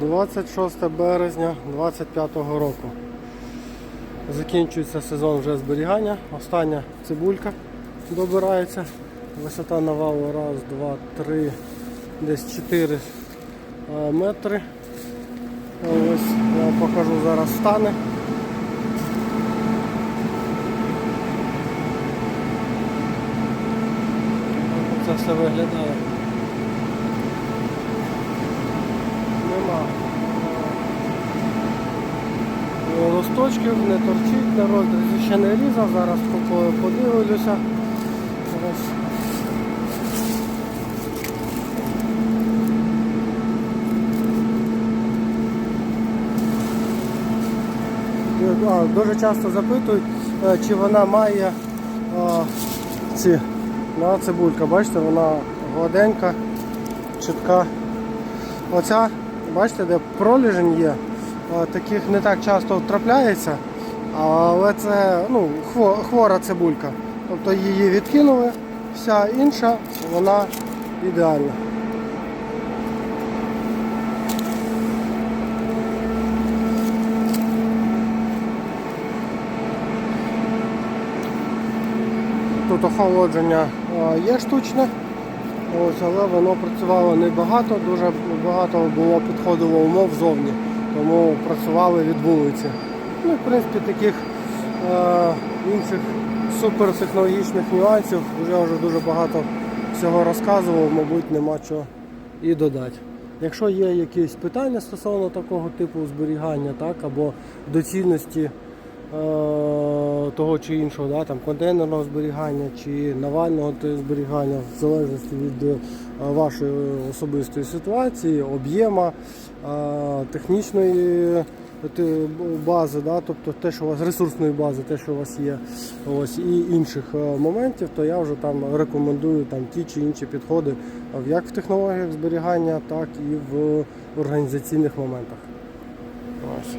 26 березня 2025 року. Закінчується сезон вже зберігання. Остання цибулька добирається. Висота навалу раз, два, три, десь 4 е, метри. Ось я вам покажу зараз стани. Це все виглядає. Нема е, листочків, не торчить, на розрізі ще не різав, зараз по- подивлюся. Дуже часто запитують, е, чи вона має а, ці на цибулька, бачите, вона гладенька, чітка. Оця, бачите, де проліжень є, таких не так часто трапляється, але це ну, хво- хвора цибулька. Тобто її відкинули, вся інша, вона ідеальна. Тут охолодження є штучне, але воно працювало небагато, дуже багато було підходило умов зовні, тому працювали від вулиці. Ну, в принципі, таких е, інших супертехнологічних нюансів вже вже дуже багато всього розказував, мабуть, нема чого і додати. Якщо є якісь питання стосовно такого типу зберігання, так, або доцільності того чи іншого, да, там, контейнерного зберігання чи навального зберігання, в залежності від е, вашої особистої ситуації, об'єма, е, технічної бази, да, тобто те, що у вас ресурсної бази, те, що у вас є, ось, і інших е, моментів, то я вже там рекомендую там, ті чи інші підходи е, як в технологіях зберігання, так і в організаційних моментах. Ось.